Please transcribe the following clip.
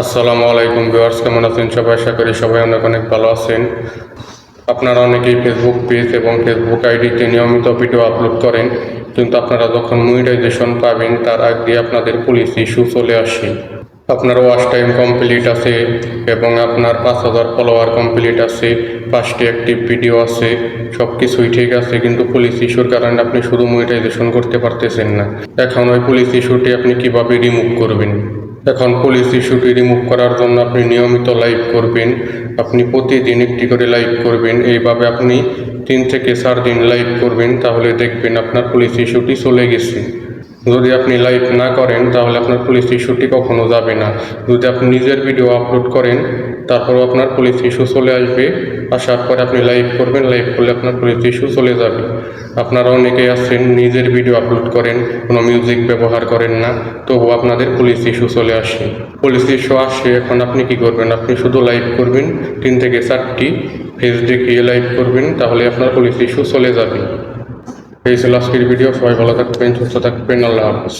আসসালামু আলাইকুম ভিউয়ার্স, কেমন আছেন সবাই? আশা করি সবাই অনেক অনেক ভালো আছেন। আপনারা অনেকেই ফেসবুক পেজ এবং ফেসবুক আইডিতে নিয়মিত ভিডিও আপলোড করেন, কিন্তু আপনারা যখন মনিটাইজেশন পাবেন, তার আগে আপনাদের পুলিশ ইস্যু চলে আসে। আপনার ওয়াচ টাইম কমপ্লিট আছে এবং আপনার পাঁচ হাজার ফলোয়ার কমপ্লিট আছে, পাঁচটি অ্যাক্টিভ ভিডিও আছে সব কিছুই ঠিক আছে, কিন্তু পুলিশ ইস্যুর কারণে আপনি শুধু মনিটাইজেশন করতে পারতেছেন না। এখন ওই পুলিশ ইস্যুটি আপনি কীভাবে রিমুভ করবেন? এখন পুলিশ ইস্যুটি রিমুভ করার জন্য আপনি নিয়মিত লাইভ করবেন। আপনি প্রতিদিন একটি করে লাইভ করবেন। এইভাবে আপনি তিন থেকে চার দিন লাইভ করবেন, তাহলে দেখবেন আপনার পুলিশ ইস্যুটি চলে গেছে। যদি আপনি লাইভ না করেন, তাহলে আপনার পুলিশ ইস্যুটি কখনো যাবে না। যদি আপনি নিজের ভিডিও আপলোড করেন, তারপরও আপনার পুলিশ ইস্যু চলে আসবে। আসার পরে আপনি লাইভ করবেন লাইভ করলে আপনার পুলিশ ইস্যু চলে যাবে। আপনারা অনেকেই আছেন, নিজের ভিডিও আপলোড করেন, কোনো মিউজিক ব্যবহার করেন না তবু আপনাদের পুলিশ ইস্যু চলে আসে। পুলিশ ইস্যু আসে, এখন আপনি কি করবেন? আপনি শুধু লাইভ করবেন, তিন থেকে চারটি ফেস দেখিয়ে লাইভ করবেন, তাহলে আপনার পুলিশ ইস্যু চলে যাবে। এই ছিল আজকের ভিডিও সবাই ভালো থাকবেন, সুস্থ থাকবেন, আল্লাহ হাফিজ।